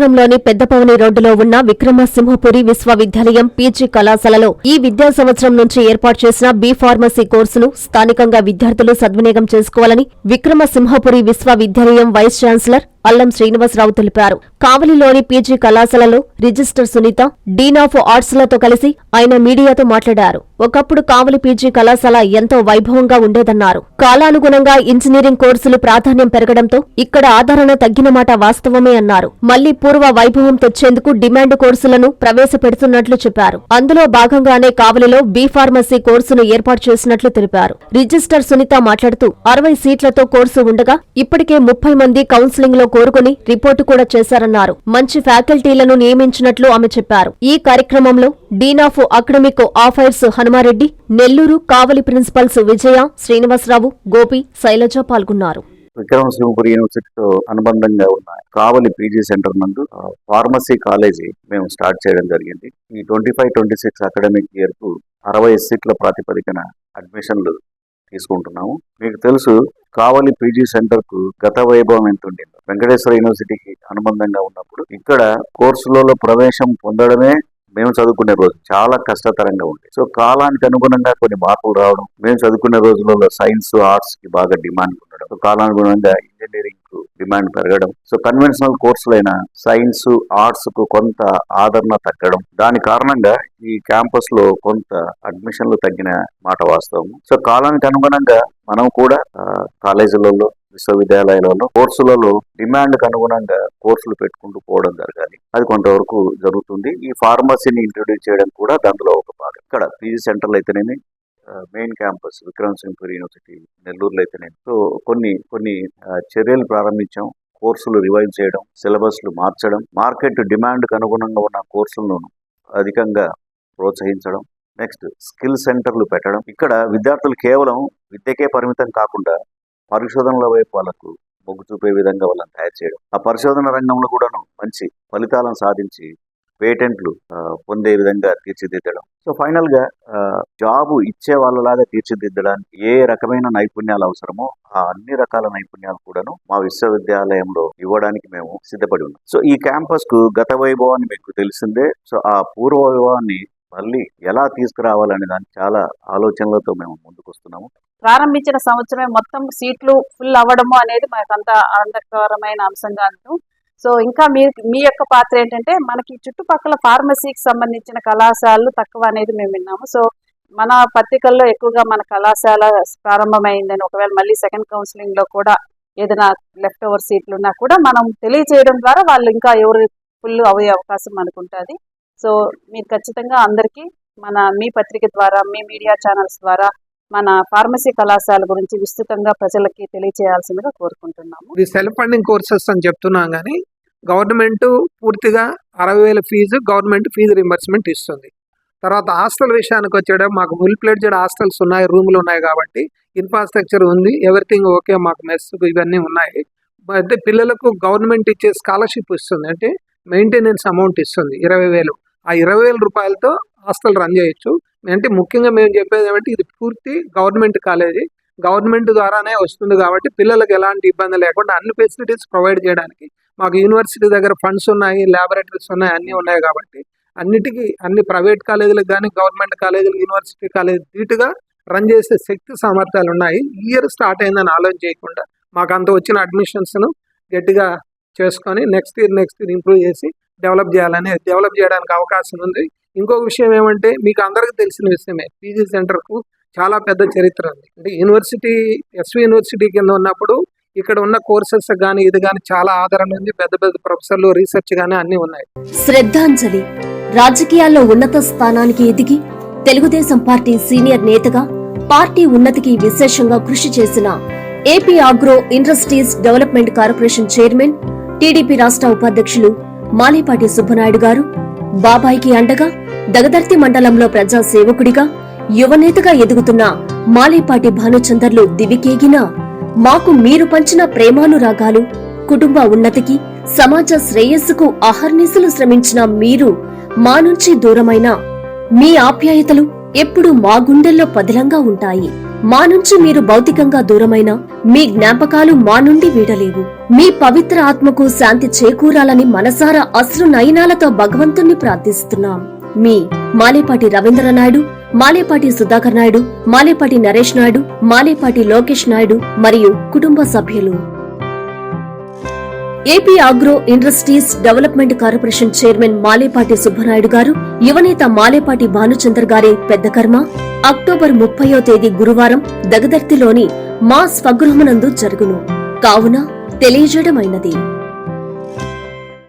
పట్టణంలోని పెద్దపవని రోడ్డులో ఉన్న విక్రమసింహపురి విశ్వవిద్యాలయం పీజీ కళాశాలలో ఈ విద్యా సంవత్సరం నుంచి ఏర్పాటు చేసిన బి ఫార్మసీ కోర్సును స్థానికంగా విద్యార్థులు సద్వినియోగం చేసుకోవాలని విక్రమసింహపురి విశ్వవిద్యాలయం వైస్ ఛాన్సలర్ అల్లం శ్రీనివాసరావు తెలిపారు. కావలిలోని పీజీ కళాశాలలో రిజిస్టర్ సునీత డీన్ ఆఫ్ ఆర్ట్స్లతో కలిసి ఆయన మీడియాతో మాట్లాడారు. ఒకప్పుడు కావలి పీజీ కళాశాల ఎంతో వైభవంగా ఉండేదన్నారు. కాలానుగుణంగా ఇంజనీరింగ్ కోర్సులు ప్రాధాన్యం పెరగడంతో ఇక్కడ ఆదరణ తగ్గిన మాట వాస్తవమే అన్నారు. మళ్ళీ పూర్వ వైభవం తెచ్చేందుకు డిమాండ్ కోర్సులను ప్రవేశపెడుతున్నట్లు చెప్పారు. అందులో భాగంగానే కావలిలో బీ ఫార్మసీ కోర్సును ఏర్పాటు చేసినట్లు తెలిపారు. రిజిస్టర్ సునీత మాట్లాడుతూ అరవై సీట్లతో కోర్సు ఉండగా ఇప్పటికే ముప్పై మంది కౌన్సిలింగ్లో కోరుకుని రిపోర్టు కూడా చేశారన్నారు. మంచి ఫ్యాకల్టీలను నియమించినట్లు ఆమె చెప్పారు. ఈ కార్యక్రమంలో dean of academic affairs Hanuma Reddy Nellore Kavali principals Vijaya Srinivasa Rao Gopi Sailaja పాల్గొన్నారు. విక్రమసింహపురి యూనివర్సిటీతో అనుబంధంగా ఉన్న కావలి పీజీ సెంటర్ నందు ఫార్మసీ కాలేజీ మేము స్టార్ట్ చేయడం జరిగింది. ఈ twenty five twenty six academic ఇయర్కు అరవై సీట్ల ప్రాతిపదికన అడ్మిషన్లు తీసుకుంటున్నాము. మీకు తెలుసు కావలి పీజీ సెంటర్కు గత వైభవం ఎంత ఉండిందో వెంకటేశ్వర యూనివర్సిటీకి అనుబంధంగా ఉన్నప్పుడు ఇక్కడ కోర్సులలో ప్రవేశం పొందడమే మేము చదువుకునే రోజు. చాలా కష్టతరంగా ఉంది సో కాలానికి అనుగుణంగా కొన్ని మార్పులు రావడం మేము చదువుకునే రోజులలో సైన్స్ ఆర్ట్స్కి బాగా డిమాండ్ ఉండడం కాలానుగుణంగా ఇంజనీరింగ్ డిమాండ్ పెరగడం. సో కన్వెన్షనల్ కోర్సులైన సైన్స్ ఆర్ట్స్కు కొంత ఆదరణ తగ్గడం. దాని కారణంగా ఈ క్యాంపస్లో కొంత అడ్మిషన్లు తగ్గిన మాట వాస్తవం సో కాలానికి అనుగుణంగా మనం కూడా కాలేజీలలో విశ్వవిద్యాలయాలలో కోర్సులలో డిమాండ్కు అనుగుణంగా కోర్సులు పెట్టుకుంటూ పోవడం జరగాలి. అది కొంతవరకు జరుగుతుంది. ఈ ఫార్మసీని ఇంట్రొడ్యూస్ చేయడం కూడా దాంట్లో ఒక భాగం. ఇక్కడ పీజీ సెంటర్లు అయితేనేమి main campus Vikram Singhpur university నెల్లూరులో అయితేనే సో కొన్ని కొన్ని చర్యలు ప్రారంభించాం. కోర్సులు రివైవ్ చేయడం సిలబస్లు మార్చడం మార్కెట్ డిమాండ్కు అనుగుణంగా ఉన్న కోర్సులను అధికంగా ప్రోత్సహించడం నెక్స్ట్ స్కిల్ సెంటర్లు పెట్టడం. ఇక్కడ విద్యార్థులు కేవలం విద్యకే పరిమితం కాకుండా పరిశోధనల వైపు వాళ్ళకు మొగ్గు చూపే విధంగా వాళ్ళని తయారు చేయడం. ఆ పరిశోధన రంగంలో కూడాను మంచి ఫలితాలను సాధించి పేటెంట్లు పొందే విధంగా తీర్చిదిద్దడం. సో ఫైనల్గా జాబ్ ఇచ్చే వాళ్ళలాగా తీర్చిదిద్దడానికి ఏ రకమైన నైపుణ్యాలు అవసరమో ఆ అన్ని రకాల నైపుణ్యాలు కూడాను మా విశ్వవిద్యాలయంలో ఇవ్వడానికి మేము సిద్ధపడి ఉన్నాం. సో ఈ క్యాంపస్కు గత వైభవాన్ని మీకు తెలిసిందే. సో ఆ పూర్వ వైభవాన్ని మళ్ళీ ఎలా తీసుకురావాలనే దానికి చాలా ఆలోచనలతో మేము ముందుకు వస్తున్నాము ప్రారంభించిన సంవత్సరమే మొత్తం సీట్లు ఫుల్ అవ్వడము అనేది మనకు అంత ఆనందకరమైన అంశంగా అంటూ సో ఇంకా మీ మీ యొక్క పాత్ర ఏంటంటే మనకి చుట్టుపక్కల ఫార్మసీకి సంబంధించిన కళాశాలలు తక్కువ అనేది మేము విన్నాము. సో మన పత్రికల్లో ఎక్కువగా మన కళాశాల ప్రారంభమైందని ఒకవేళ మళ్ళీ సెకండ్ కౌన్సిలింగ్లో కూడా ఏదైనా లెఫ్ట్ ఓవర్ సీట్లు ఉన్నా కూడా మనం తెలియజేయడం ద్వారా వాళ్ళు ఇంకా ఎవరు ఫుల్ అయ్యే అవకాశం మనకు ఉంటుంది సో మీరు ఖచ్చితంగా అందరికీ మన మీ పత్రిక ద్వారా మీ మీడియా ఛానల్స్ ద్వారా మన ఫార్మసీ కళాశాల గురించి విస్తృతంగా ప్రజలకి తెలియజేయాల్సిందిగా కోరుకుంటున్నాము. ఇది సెల్ఫ్ ఫండింగ్ కోర్సెస్ అని చెప్తున్నాం కానీ గవర్నమెంట్ పూర్తిగా అరవై వేల ఫీజు గవర్నమెంట్ ఫీజు రింబర్స్మెంట్ ఇస్తుంది. తర్వాత హాస్టల్ విషయానికి వచ్చేటప్పుడు మాకు ఫుల్ ప్లేడ్జెడ్ హాస్టల్స్ ఉన్నాయి రూములు ఉన్నాయి కాబట్టి ఇన్ఫ్రాస్ట్రక్చర్ ఉంది ఎవ్రీథింగ్ ఓకే మాకు మెస్ ఇవన్నీ ఉన్నాయి. అయితే పిల్లలకు గవర్నమెంట్ ఇచ్చే స్కాలర్షిప్ ఇస్తుంది అంటే మెయింటెనెన్స్ అమౌంట్ ఇస్తుంది ఇరవై వేలు. ఆ ఇరవై వేల రూపాయలతో హాస్టల్ రన్ చేయొచ్చు. అంటే ముఖ్యంగా మేము చెప్పేది ఏమంటే ఇది పూర్తి గవర్నమెంట్ కాలేజీ. గవర్నమెంట్ ద్వారానే వస్తుంది కాబట్టి పిల్లలకు ఎలాంటి ఇబ్బంది లేకుండా అన్ని ఫెసిలిటీస్ ప్రొవైడ్ చేయడానికి. మాకు యూనివర్సిటీ దగ్గర ఫండ్స్ ఉన్నాయి ల్యాబొరేటరీస్ ఉన్నాయి అన్నీ ఉన్నాయి కాబట్టి అన్నిటికీ అన్ని ప్రైవేట్ కాలేజీలకు కానీ గవర్నమెంట్ కాలేజీలు యూనివర్సిటీ కాలేజీ ధీటుగా రన్ చేసే శక్తి సామర్థ్యాలు ఉన్నాయి. ఇయర్ స్టార్ట్ అయిందని ఆలోచన చేయకుండా మాకు అంత వచ్చిన అడ్మిషన్స్ను గట్టిగా చేసుకొని next year next year improve చేసి డెవలప్ చేయాలని డెవలప్ చేయడానికి అవకాశం ఉంది. ఇంకొక విషయం ఏమంటే మీకు అందరికీ తెలిసిన విషయమే పీజీ సెంటర్కు చాలా పెద్ద చరిత్ర ఉంది. అంటే యూనివర్సిటీ ఎస్వి యూనివర్సిటీ కింద ఉన్నప్పుడు ఇక్కడ ఉన్న కోర్సెస్ కానీ ఇది కానీ చాలా ఆదరణ ఉంది. పెద్ద పెద్ద ప్రొఫెసర్లు రీసెర్చ్ కానీ అన్నీ ఉన్నాయి. శ్రద్ధాంజలి రాజకీయాల్లో ఉన్నత స్థానానికి ఎదిగి తెలుగుదేశం పార్టీ సీనియర్ నేతగా పార్టీ ఉన్నతికి విశేషంగా కృషి చేసిన AP agro industries development corporation chairman TDP రాష్ట్ర ఉపాధ్యక్షులు మాలేపాటి సుబ్బనాయుడు గారు బాబాయికి అండగా దగదర్తి మండలంలో ప్రజా సేవకుడిగా యువనేతగా ఎదుగుతున్న మాలేపాటి భానుచందర్లు దివికేగిన మాకు మీరు పంచిన ప్రేమానురాగాలు కుటుంబ ఉన్నతికి సమాజ శ్రేయస్సుకు అహర్నిశలు శ్రమించిన మీరు మా నుంచి దూరమైన మీ ఆప్యాయతలు ఎప్పుడూ మా గుండెల్లో పదిలంగా ఉంటాయి. మా నుంచి మీరు భౌతికంగా దూరమైన మీ జ్ఞాపకాలు మా నుండి వీడలేవు. మీ పవిత్ర ఆత్మకు శాంతి చేకూరాలని మనసారా అశ్రు నయనాలతో భగవంతుణ్ణి ప్రార్థిస్తున్నాం. మీ మాలేపాటి రవీంద్ర నాయుడు మాలేపాటి సుధాకర్ నాయుడు మాలేపాటి నరేష్ నాయుడు మాలేపాటి లోకేష్ నాయుడు మరియు కుటుంబ సభ్యులు. AP agro industries development corporation chairman Malepati Subbanaidu గారు యువనేత మాలేపాటి భానుచందర్ గారి పెద్ద కర్మ. అక్టోబర్ ముప్పయో తేదీ గురువారం దగదర్తిలోని మా స్వగృహమునందు జరుగును. కావున తెలియజేయడమైనది.